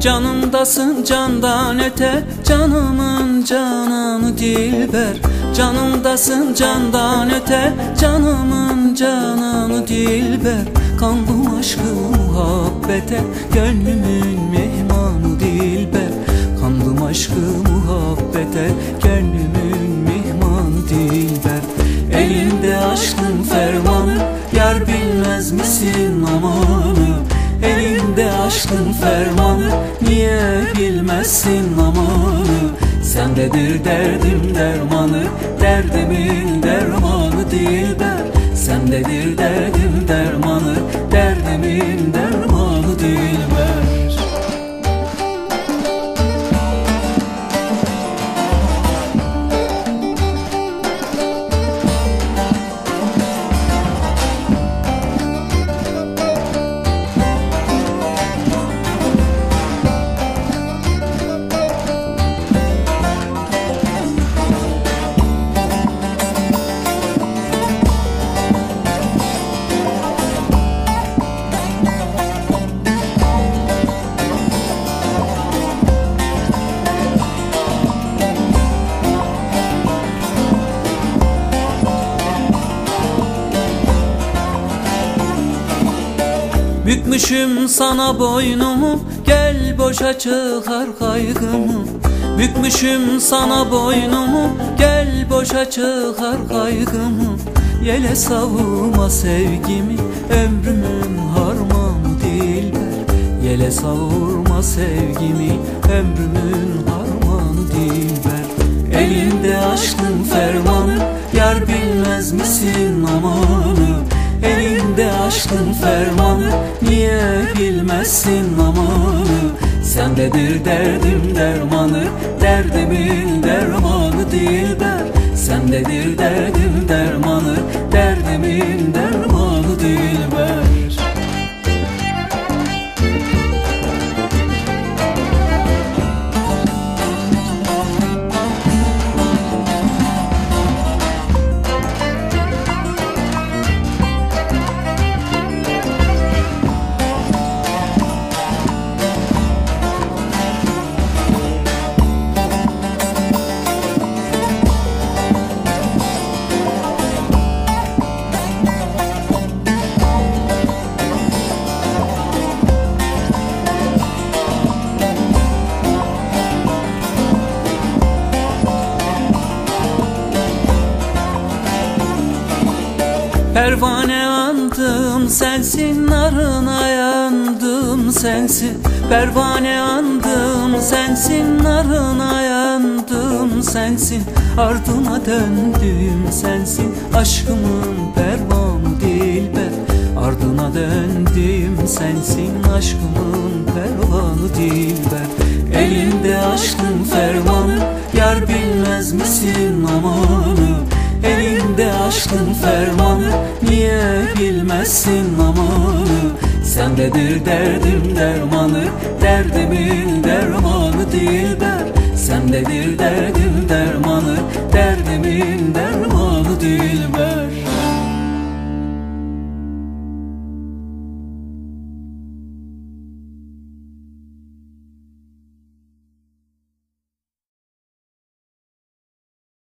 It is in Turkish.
Canımdasın candan öte Canımın cananı dilber Canımdasın candan öte Canımın cananı dilber Kandım aşkı muhabbete Gönlümün mehmanı dilber. Kandım aşkı muhabbete fermanı Niye bilmezsin amanı Sendedir derdim dermanı Derdimin dermanı dilber. Sendedir derdim dermanı Derdimin dermanı dilber Bükmüşüm sana boynumu Gel boşa çıkar kaygımı. Bükmüşüm sana boynumu Gel boşa çıkar kaygımı. Yele savurma sevgimi Ömrümün harmanı dilber. Yele savurma sevgimi Ömrümün harmanı dilber. Elinde aşkın fermanı Yar bilmez misin Elinde aşkın fermanı Niye bilmezsin amanı Sendedir derdim dermanı Derdimin dermanı dilber. Sendedir derdim dermanı Pervane andım sensin narına yandım sensin. Pervane andım sensin narına yandım sensin. Ardına döndüm sensin. Aşkımın pervanı dilber Ardına döndüm sensin. Aşkımın pervanı dilber Elinde bilmezsin amanı Sendedir derdim dermanı Derdimin dermanı dilber. Sendedir derdim dermanı